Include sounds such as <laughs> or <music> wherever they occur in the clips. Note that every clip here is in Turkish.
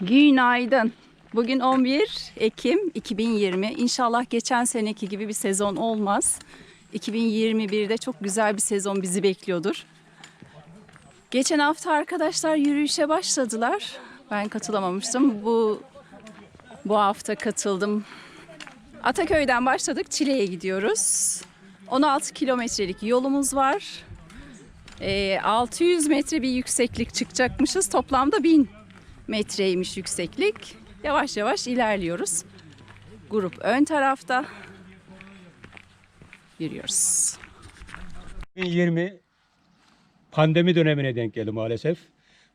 Günaydın. Bugün 11 Ekim 2020. İnşallah geçen seneki gibi bir sezon olmaz. 2021'de çok güzel bir sezon bizi bekliyordur. Geçen hafta arkadaşlar yürüyüşe başladılar. Ben katılamamıştım. Bu bu hafta katıldım. Ataköy'den başladık. Çile'ye gidiyoruz. 16 kilometrelik yolumuz var. Ee, 600 metre bir yükseklik çıkacakmışız. Toplamda 1000 metreymiş yükseklik. Yavaş yavaş ilerliyoruz. Grup ön tarafta. Yürüyoruz. 2020 pandemi dönemine denk geldi maalesef.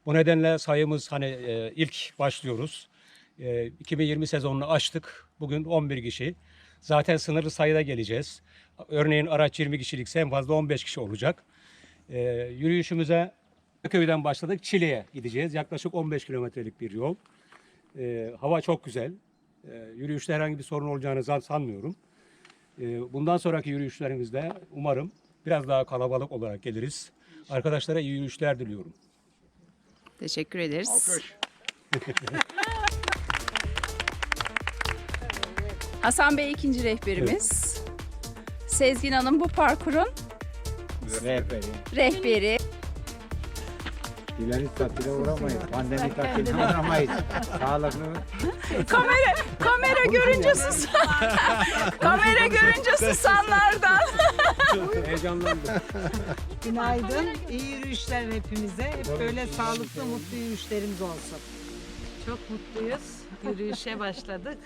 Bu nedenle sayımız hani e, ilk başlıyoruz. E, 2020 sezonunu açtık. Bugün 11 kişi. Zaten sınırlı sayıda geleceğiz. Örneğin araç 20 kişilikse en fazla 15 kişi olacak. E, yürüyüşümüze köyden başladık. Çile'ye gideceğiz. Yaklaşık 15 kilometrelik bir yol. E, hava çok güzel. E, yürüyüşte herhangi bir sorun olacağını sanmıyorum. E, bundan sonraki yürüyüşlerimizde umarım biraz daha kalabalık olarak geliriz. Arkadaşlara iyi yürüyüşler diliyorum. Teşekkür ederiz. <laughs> Hasan Bey ikinci rehberimiz. Sezgin Hanım bu parkurun Rehberi. rehberi. İleri tatile uğramayız. Pandemi tatiline uğramayız. Sağlıklı. Kamera kamera görünce sus. <laughs> kamera görünce susanlardan. Heyecanlandım. Günaydın. İyi yürüyüşler hepimize. Hep böyle sağlıklı, mutlu yürüyüşlerimiz olsun. Çok mutluyuz. Yürüyüşe başladık.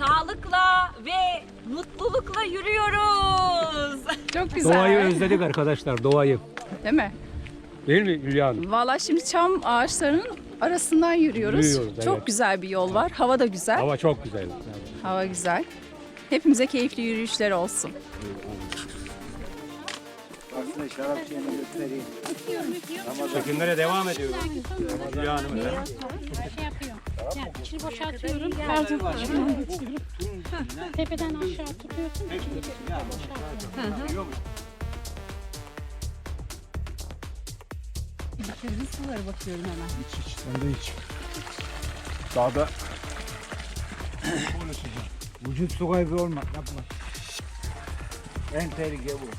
Sağlıkla ve mutlulukla yürüyoruz. <laughs> Çok güzel. Doğayı özledik arkadaşlar, doğayı. Değil mi? Değil mi Hülya Hanım? Valla şimdi çam ağaçlarının arasından yürüyoruz. Yürüyoruz, evet. Çok güzel bir yol var. Hava da güzel. Hava çok güzel. Hava güzel. Hepimize keyifli yürüyüşler olsun. Aslında şarap şeyini göstereyim. Çekimlere devam ediyoruz. Hülya Hanım. Yani içini boşaltıyorum. Şuradan geçiyorum. Tepeden aşağı tutuyorsun. içini boşaltıyorsun. Dağda. Vücut su kaybı olmak yapma. En tehlike bu.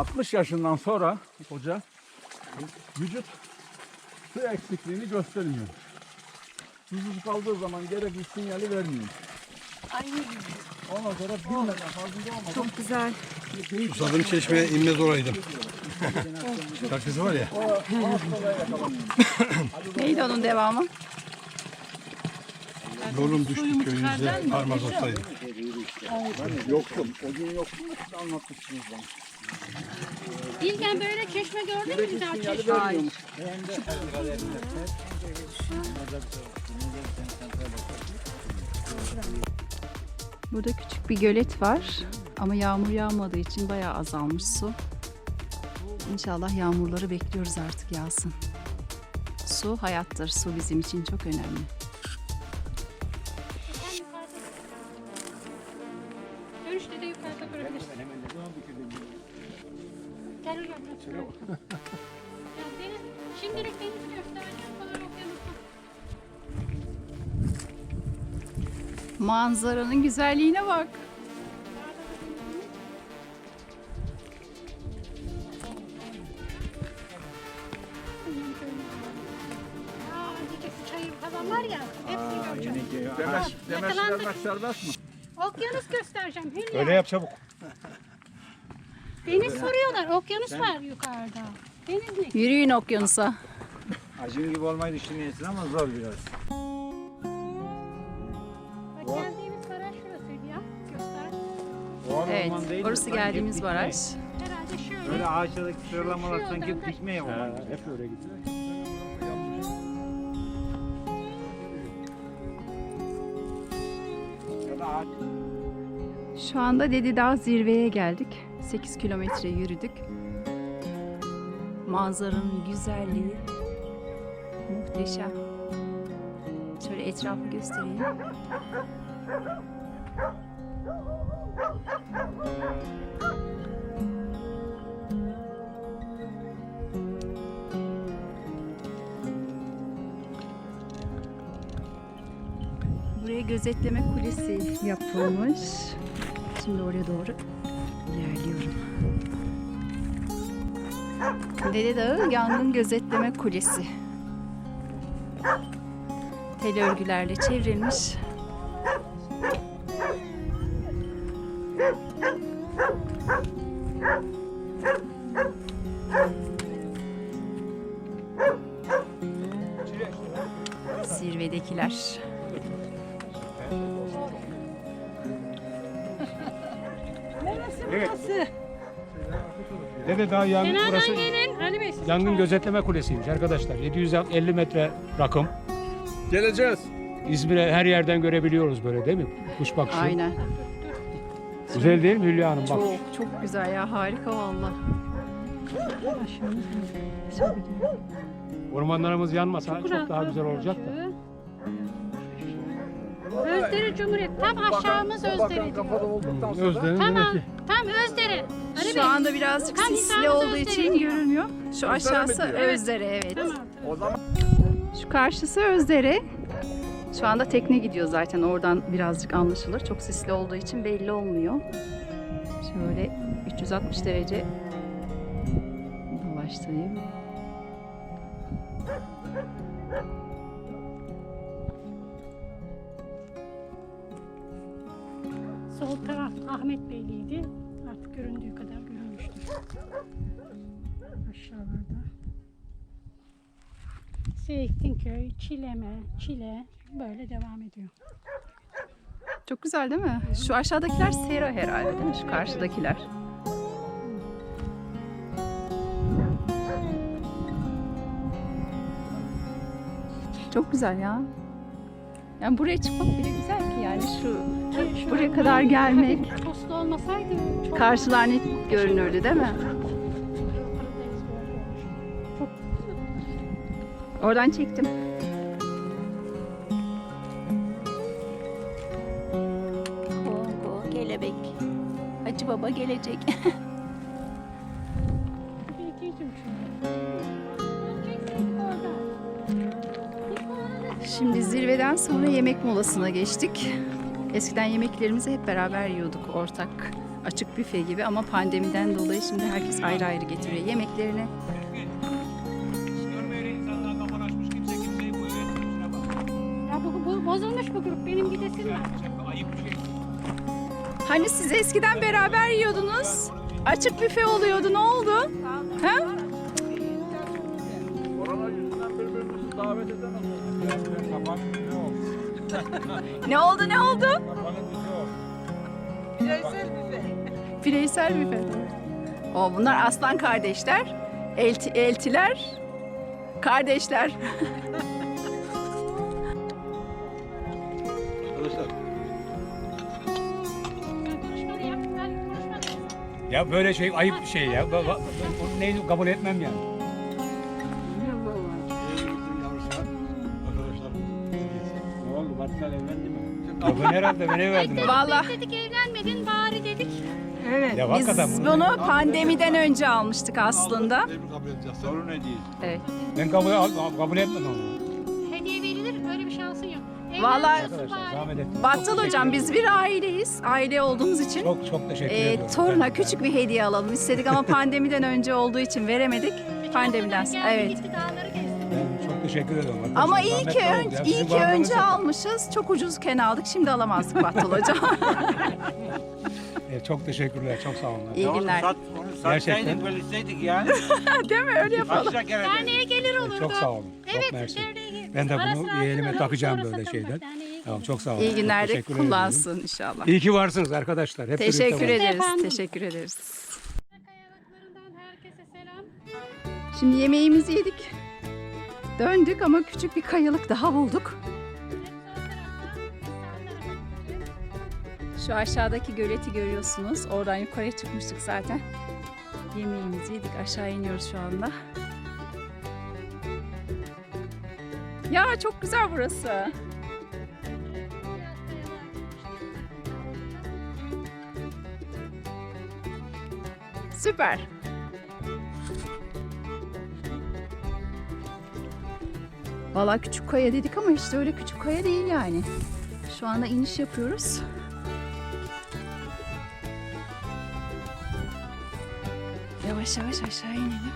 60 yaşından sonra hoca vücut su eksikliğini göstermiyor. Susuz kaldığı zaman gerekli sinyali vermiyor. Ondan sonra bilmeden fazla olmadan Çok güzel. Susadım çeşmeye inmez olaydım. Şarkısı <laughs> var ya. <laughs> Neydi onun devamı? Yolum düştü köyünüze parmak olsaydı. Yoktum. O gün yoktum. Siz anlatmışsınız bana. İlgen böyle çeşme gördün mü güzel çeşme? Burada küçük bir gölet var. Ama yağmur yağmadığı için bayağı azalmış su. İnşallah yağmurları bekliyoruz artık yağsın. Su hayattır. Su bizim için çok önemli. Dönüşte de yukarıda bırakırsın. Gel hocam biraz şöyle. Ya deniz, şimdilik deniz göstereceğim falan okyanusta. Manzaranın güzelliğine bak. Var ya, hepsini göreceğim. demeç Yakalandık. vermek serbest mi? Okyanus göstereceğim Hülya. Öyle yap çabuk. Deniz soruyorlar, okyanus var yukarıda. Deniz ne? Yürüyün okyanusa. Acım gibi olmayı düşünüyorsun ama zor biraz. Bak geldiğimiz baraj şurasıydı ya. Göster. Doğal Evet, orman değil de orası sanki geldiğimiz dikme. baraj. Herhalde şöyle. Böyle ağaçlardaki sıralamalar Şu sanki yoldan dikme yok. Ha, hep öyle gidiyor. Ya da ağaç Şu anda Dedi Dağ zirveye geldik. 8 kilometre yürüdük. Manzaranın güzelliği muhteşem. Şöyle etrafı göstereyim. Buraya gözetleme kulesi yapılmış. Şimdi oraya doğru ilerliyorum. Dede Dağı Yangın Gözetleme Kulesi. Tel örgülerle çevrilmiş. Zirvedekiler. Dede Dağı yangın Kenardan burası gelin. Ali Bey siz yangın gözetleme kulesiymiş arkadaşlar. 750 metre rakım. Geleceğiz. İzmir'e her yerden görebiliyoruz böyle değil mi? Kuş bakışı. Aynen. Güzel değil mi Hülya Hanım? Bak. Çok çok güzel ya harika valla. Ormanlarımız yanmasa çok, daha güzel olacak da. Özdere Cumhuriyet. Tam aşağımız Özdere diyor. olduktan sonra Tamam. demek ki. Tam Özdere. Ali Bey. Şu anda birazcık Tam sisli hizamız olduğu için Özdere. görünmüyor. Şu aşağısı diyor? Özdere evet. Tamam. o zaman Şu karşısı Özdere. Şu anda tekne gidiyor zaten oradan birazcık anlaşılır. Çok sisli olduğu için belli olmuyor. Şöyle 360 derece dolaştırayım. Ahmet Beyliydi. Artık göründüğü kadar görünmüştür. Aşağılarda. Seyittinköy, Çileme, Çile böyle devam ediyor. Çok güzel değil mi? Şu aşağıdakiler sera herhalde değil mi? Şu karşıdakiler. Çok güzel ya. Yani buraya çıkmak bile güzel ki yani şu Şu buraya kadar gelmek. Olmasaydı çok karşılar net görünürdü değil mi? Oradan çektim. Kongo, kelebek. Hacı baba gelecek. <laughs> Şimdi zirveden sonra yemek molasına geçtik. Eskiden yemeklerimizi hep beraber yiyorduk ortak açık büfe gibi ama pandemiden dolayı şimdi herkes ayrı ayrı getiriyor yemeklerini. Ya bu, bu bozulmuş bu grup. Benim gidesim var. Hani siz eskiden beraber yiyordunuz? Açık büfe oluyordu ne oldu? Ha? <laughs> Ne oldu ne oldu? Bireysel büfe. Bireysel büfe. O bunlar aslan kardeşler. Elti, eltiler. Kardeşler. Ya böyle şey ayıp bir şey ya. Ben, neyi kabul etmem yani. Ben herhalde ben verdim. Vallahi Dedik evlenmedin bari dedik. Evet. Ya biz bunu, bunu pandemiden önce almıştık aslında. Tebrik kabul edeceğiz. Sorun ne değil? Evet. ben kabul, kabul etmedim onu. Hediye verilir. Öyle bir şansın yok. Vallahi- Evlenmiyorsun Arkadaşlar bari. zahmet ettiniz. Battal teşekkür hocam biz bir aileyiz. Aile olduğumuz için Çok çok teşekkür e, ediyorum. toruna küçük bir hediye alalım istedik ama <laughs> pandemiden önce olduğu için veremedik. Pandemiden Geldi, evet. Gitti dağları gezdi. Ben çok teşekkür ederim. arkadaşlar. Ama iyi Zahmet ki oldu ya. önce, Sizin iyi ki varlığınız önce yeter. almışız. Çok ucuzken aldık. Şimdi alamazdık Battal hocam. <laughs> Evet, çok teşekkürler. Çok sağ olun. İyi günler. Sat, onu Gerçekten. satsaydık böyleseydik ya. <laughs> Değil mi? Öyle yapalım. Kere Derneğe gelir olurdu. Çok sağ olun. Evet, çok mersi. derneğe gelir. Ben de Ara bunu sıra yeğenime alırım, takacağım sonra böyle satarım. Derneğe gelir. Tamam çok sağ olun. İyi Çok günlerde teşekkür ediyorum. kullansın inşallah. İyi ki varsınız arkadaşlar. Hep birlikte Teşekkür varız. ederiz. Efendim. Teşekkür ederiz. Kayalıklarından herkese selam. Şimdi yemeğimizi yedik. Döndük ama küçük bir kayalık daha bulduk. Şu aşağıdaki göleti görüyorsunuz. Oradan yukarıya çıkmıştık zaten. Yemeğimizi yedik. Aşağı iniyoruz şu anda. Ya çok güzel burası. Süper. Valla küçük kaya dedik ama işte öyle küçük kaya değil yani. Şu anda iniş yapıyoruz. Yavaş yavaş aşağı inelim.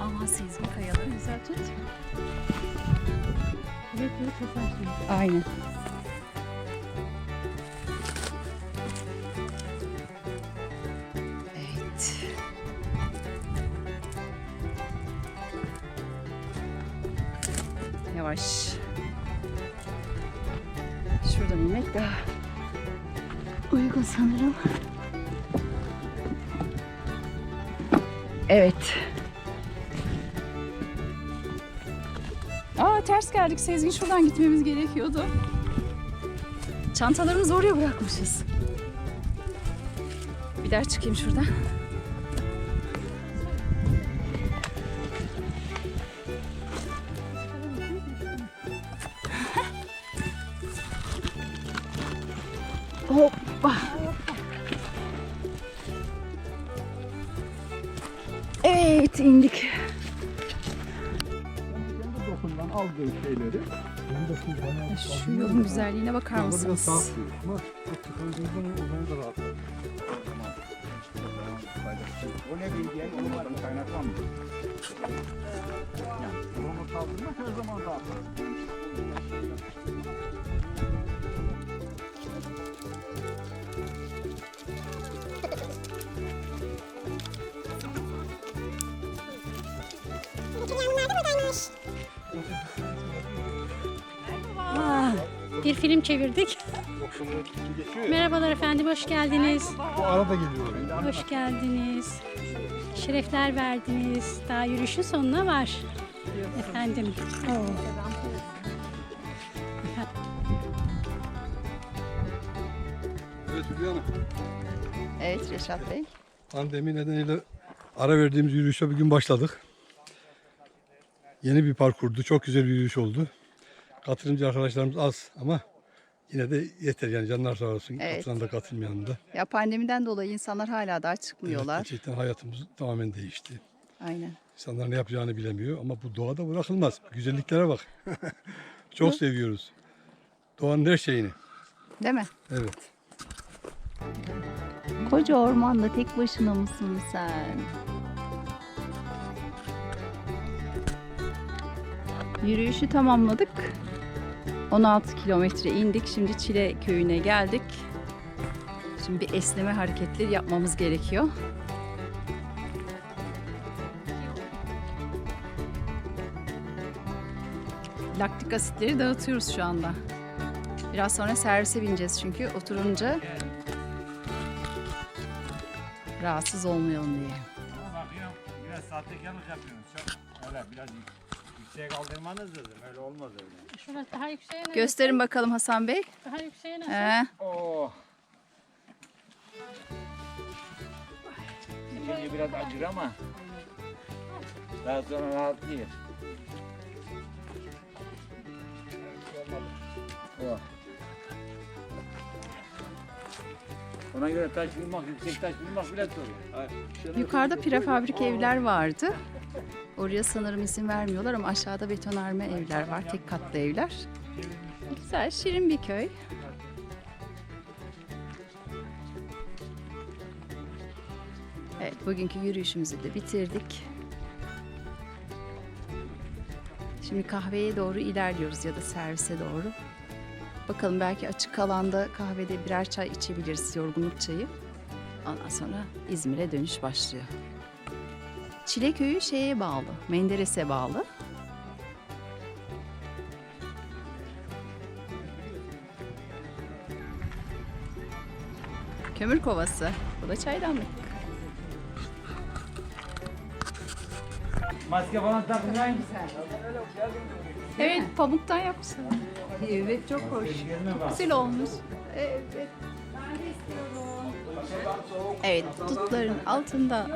Aman sezgin kayaları güzel tut. Aynen. Şuradan inmek daha uygun sanırım. Evet. Aa ters geldik Sezgin. Şuradan gitmemiz gerekiyordu. Çantalarımızı oraya bırakmışız. Bir daha çıkayım şuradan. Hoppa. Evet indik. Dokundan aldığı şeyleri. Şu yolun güzelliğine bakar mısınız? O ne bilgiye umarım kaynaklanmıyor. Bir film çevirdik. Merhabalar efendim, hoş geldiniz. Bu arada geliyor. Hoş geldiniz. Şerefler verdiniz. Daha yürüyüşün sonuna var. Efendim. Oo. Evet Hülya Hanım. Evet Reşat Bey. Pandemi nedeniyle ara verdiğimiz yürüyüşe bugün başladık. Yeni bir parkurdu. Çok güzel bir yürüyüş oldu. Katılımcı arkadaşlarımız az ama yine de yeter yani canlar sağ olsun. Evet. Katılan da katılmayan da. Ya pandemiden dolayı insanlar hala daha Evet, çıkmıyorlar. gerçekten hayatımız tamamen değişti. Aynen. İnsanlar ne yapacağını bilemiyor ama bu doğada bırakılmaz. Güzelliklere bak. <laughs> Çok seviyoruz. Doğanın her şeyini. Değil mi? Evet. Koca ormanda tek başına mısın sen? Yürüyüşü tamamladık. 16 kilometre indik. Şimdi Çile köyüne geldik. Şimdi bir esneme hareketleri yapmamız gerekiyor. Laktik asitleri dağıtıyoruz şu anda. Biraz sonra servise bineceğiz çünkü oturunca rahatsız olmayalım diye. Ama bakıyorum biraz sahtekarlık yapıyorsunuz. Çok öyle biraz yükseğe kaldırmanız lazım. Öyle olmaz öyle. Şurası daha yükseğe ne? Gösterin bakalım Hasan Bey. Daha yükseğe nasıl? He. Oh. Şimdi biraz acır ama daha sonra rahatlıyor. Oh. Ona göre taş bulmak, yüksek taş bulmak bile zor. Yukarıda prefabrik evler vardı. Oraya sanırım izin vermiyorlar ama aşağıda betonarme evler var. Tek katlı evler. Güzel, şirin bir köy. Evet, bugünkü yürüyüşümüzü de bitirdik. Şimdi kahveye doğru ilerliyoruz ya da servise doğru. Bakalım belki açık alanda kahvede birer çay içebiliriz, yorgunluk çayı. Ondan sonra İzmir'e dönüş başlıyor. Çileköy'ü şeye bağlı, Menderes'e bağlı. Kömür kovası. Bu da çaydanlık. Maske falan sen? Evet, pamuktan yapmışlar. Evet, çok hoş. Güzel olmuş. Evet. Evet, dutların altında